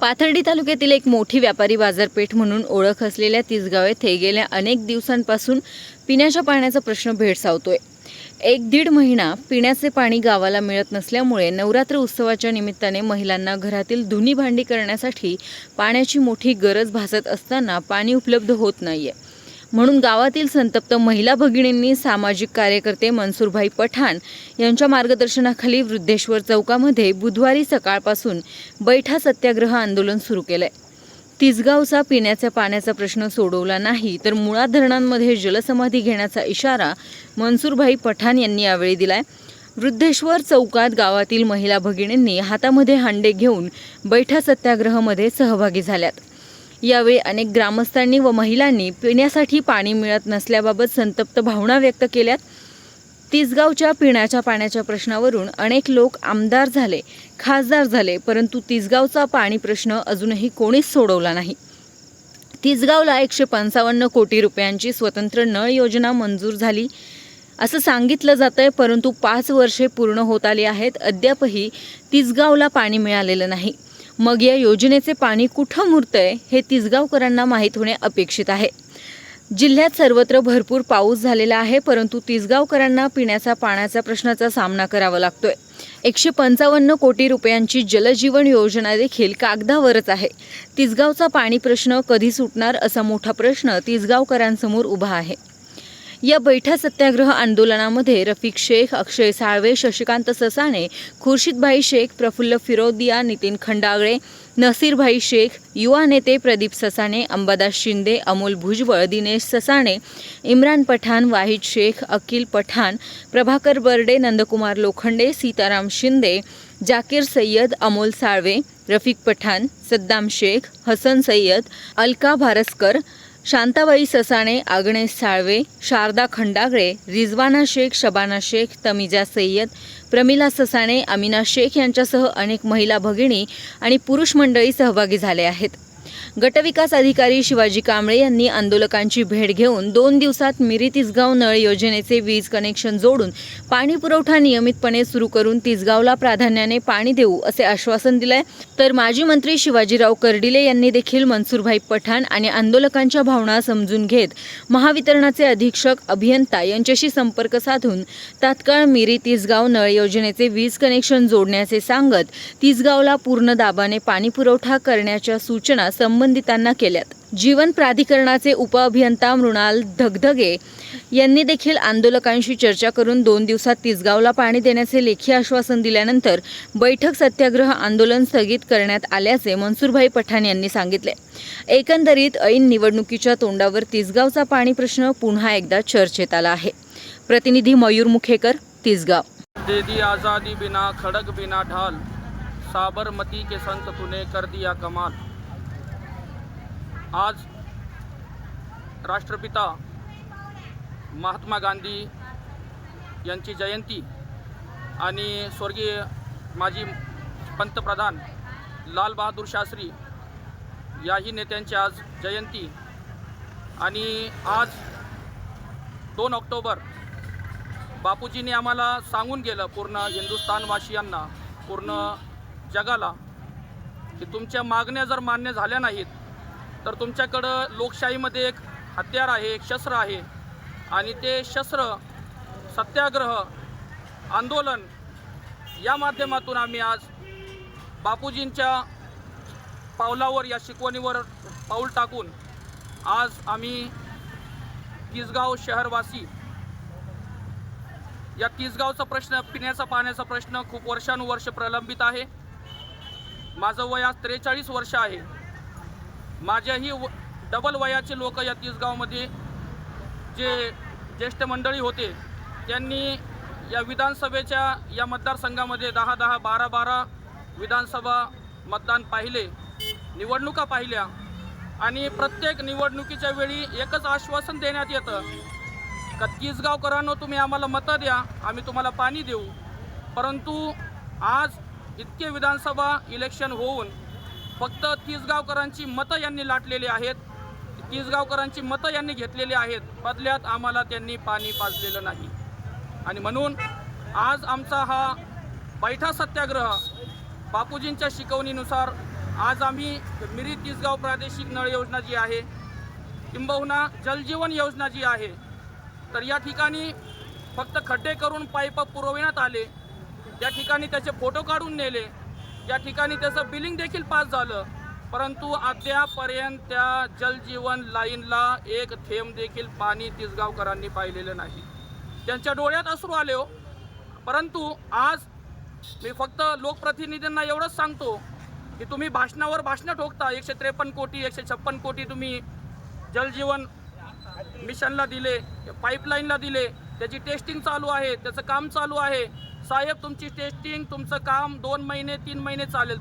पाथर्डी तालुक्यातील एक मोठी व्यापारी बाजारपेठ म्हणून ओळख असलेल्या तिसगाव येथे गेल्या अनेक दिवसांपासून पिण्याच्या पाण्याचा प्रश्न भेडसावतोय. एक दीड महिना पिण्याचे पाणी गावाला मिळत नसल्यामुळे नवरात्र उत्सवाच्या निमित्ताने महिलांना घरातील धुनी भांडी करण्यासाठी पाण्याची मोठी गरज भासत असताना पाणी उपलब्ध होत नाहीये. म्हणून गावातील संतप्त महिला भगिनींनी सामाजिक कार्यकर्ते मनसूरभाई पठाण यांच्या मार्गदर्शनाखाली वृद्धेश्वर चौकामध्ये बुधवारी सकाळपासून बैठा सत्याग्रह आंदोलन सुरू केलंय. तिसगावचा पिण्याच्या पाण्याचा प्रश्न सोडवला नाही तर मुळा धरणांमध्ये जलसमाधी घेण्याचा इशारा मनसूरभाई पठाण यांनी यावेळी दिलाय. वृद्धेश्वर चौकात गावातील महिला भगिनींनी हातामध्ये हांडे घेऊन बैठा सत्याग्रहमध्ये सहभागी झाल्यात. यावेळी अनेक ग्रामस्थांनी व महिलांनी पिण्यासाठी पाणी मिळत नसल्याबाबत संतप्त भावना व्यक्त केल्यात. तिसगावच्या पिण्याच्या पाण्याच्या प्रश्नावरून अनेक लोक आमदार झाले खासदार झाले परंतु तिसगावचा पाणी प्रश्न अजूनही कोणीच सोडवला नाही. तिसगावला एकशे पंचावन्न कोटी रुपयांची स्वतंत्र नळ योजना मंजूर झाली असं सांगितलं जात आहे परंतु पाच वर्षे पूर्ण होत आली आहेत. अद्यापही तिसगावला पाणी मिळालेलं नाही. मग या योजनेचे पाणी कुठं मुरतंय हे तिसगावकरांना माहीत होणे अपेक्षित आहे. जिल्ह्यात सर्वत्र भरपूर पाऊस झालेला आहे परंतु तिसगावकरांना पिण्याचा पाण्याचा प्रश्नाचा सामना करावा लागतोय. एकशे पंचावन्न कोटी रुपयांची जलजीवन योजना देखील कागदावरच आहे. तिसगावचा पाणी प्रश्न कधी सुटणार असा मोठा प्रश्न तिसगावकरांसमोर उभा आहे. या बैठा सत्याग्रह आंदोलनामध्ये रफिक शेख अक्षय साळवे शशिकांत ससाणे खुर्शीदभाई शेख प्रफुल्ल फिरोदिया नितीन खंडागळे नसीरभाई शेख युवा नेते प्रदीप ससाणे अंबादास शिंदे अमोल भुजबळ दिनेश ससाणे इम्रान पठाण वाहिद शेख अकिल पठाण प्रभाकर बर्डे नंदकुमार लोखंडे सीताराम शिंदे जाकीर सय्यद अमोल साळवे रफिक पठाण सद्दाम शेख हसन सय्यद अलका भारस्कर शांताबाई ससाणे आगणेश साळवे शारदा खंडागळे रिजवाना शेख शबाना शेख तमिजा सय्यद प्रमिला ससाणे अमिना शेख यांच्यासह अनेक महिला भगिनी आणि पुरुष मंडळी सहभागी झाले आहेत. गटविकास अधिकारी शिवाजी कांबळे यांनी आंदोलकांची भेट घेऊन दोन दिवसात मिरी तिसगाव नळ योजनेचे वीज कनेक्शन जोडून पाणी पुरवठा नियमितपणे सुरू करून तिसगावला प्राधान्याने पाणी देऊ असे आश्वासन दिलंय. तर माजी मंत्री शिवाजीराव कर्डिले यांनी देखील मनसूरभाई पठाण आणि आंदोलकांच्या भावना समजून घेत महावितरणाचे अधीक्षक अभियंता यांच्याशी संपर्क साधून तात्काळ मिरी तिसगाव नळ योजनेचे वीज कनेक्शन जोडण्याचे सांगत तिसगावला पूर्ण दाबाने पाणी पुरवठा करण्याच्या सूचना संबंधितांना केल्यात. जीवन प्राधिकरणाचे उपअभियंता मृणाल धगधगे यांनी देखील आंदोलकांशी चर्चा करून दोन दिवसात तिसगावला पाणी देण्याचे लेखी आश्वासन दिल्यानंतर बैठक सत्याग्रह आंदोलन स्थगित करण्यात आल्याचे मनसुरभाई पठाण यांनी सांगितले. एकंदरीत ऐन निवडणुकीच्या तोंडावर तिसगावचा पाणी प्रश्न पुन्हा एकदा चर्चेत आला आहे. प्रतिनिधी मयूर मुखेकर तिसगाव. दे दी आज़ादी बिना खड़ग बिना ढाल साबरमती के संत तूने कर दिया कमाल. आज राष्ट्रपिता महात्मा गांधी यांची जयंती आणि स्वर्गीय माजी पंतप्रधान लालबहादूर शास्त्री याही नेत्यांची आज जयंती. आणि आज दोन ऑक्टोबर बापूजींनी आम्हाला सांगून गेलं पूर्ण हिंदुस्थानवासियांना पूर्ण जगाला की तुमच्या मागण्या जर मान्य झाल्या नाहीत तर तुमच्याकडं लोकशाहीमध्ये एक हत्यार आहे एक शस्त्र आहे. आणि ते शस्त्र सत्याग्रह आंदोलन या माध्यमातून आम्ही आज बापूजींच्या पावलावर या शिकवणीवर पाऊल टाकून आज आम्ही तिसगाव शहरवासी या तिसगावचा प्रश्न पिण्याचा पाण्याचा प्रश्न खूप वर्षानुवर्ष प्रलंबित आहे. माझं वय आज त्रेचाळीस वर्ष आहे. माझ्याही व डबल वयाचे लोक या तिसगावमध्ये जे ज्येष्ठ मंडळी होते त्यांनी या विधानसभेच्या या मतदारसंघामध्ये दहा दहा बारा बारा विधानसभा मतदान पाहिले निवडणुका पाहिल्या आणि प्रत्येक निवडणुकीच्या वेळी एकच आश्वासन देण्यात येतं का तिसगावकरांनो तुम्ही आम्हाला मतं द्या आम्ही तुम्हाला पाणी देऊ. परंतु आज इतके विधानसभा इलेक्शन होऊन फक्त तिसगावकरांची मतं यांनी लाटलेली आहेत. तीसगावकरांची मतं यांनी घेतलेली आहेत. बदल्यात आम्हाला त्यांनी पाणी पाजलेलं नाही. आणि म्हणून आज आमचा हा बैठा सत्याग्रह बापूजींच्या शिकवणीनुसार आज आम्ही मिरी तीसगाव प्रादेशिक नळ योजना जी आहे किंबहुना जलजीवन योजना जी आहे तर या ठिकाणी फक्त खड्डे करून पाईप पुरविण्यात आले. त्या ठिकाणी त्याचे फोटो काढून नेले. या ठिकाणी त्याचं बिलिंग देखील पास झालं. परंतु अद्यापर्यंत त्या जलजीवन लाईनला एक थेंब देखील पाणी तिसगावकरांनी पाहिलेलं नाही. त्यांच्या डोळ्यात अश्रू आले हो. परंतु आज मी फक्त लोकप्रतिनिधींना एवढंच सांगतो की तुम्ही भाषणावर भाषणं ठोकता. एकशे त्रेपन्न कोटी एकशे छप्पन कोटी तुम्ही जलजीवन मिशनला दिले पाईपलाईनला दिले. त्याची टेस्टिंग चालू आहे त्याचं काम चालू आहे. साहेब तुमची टेस्टिंग तुमचं काम दोन महिने तीन महिने चालेल.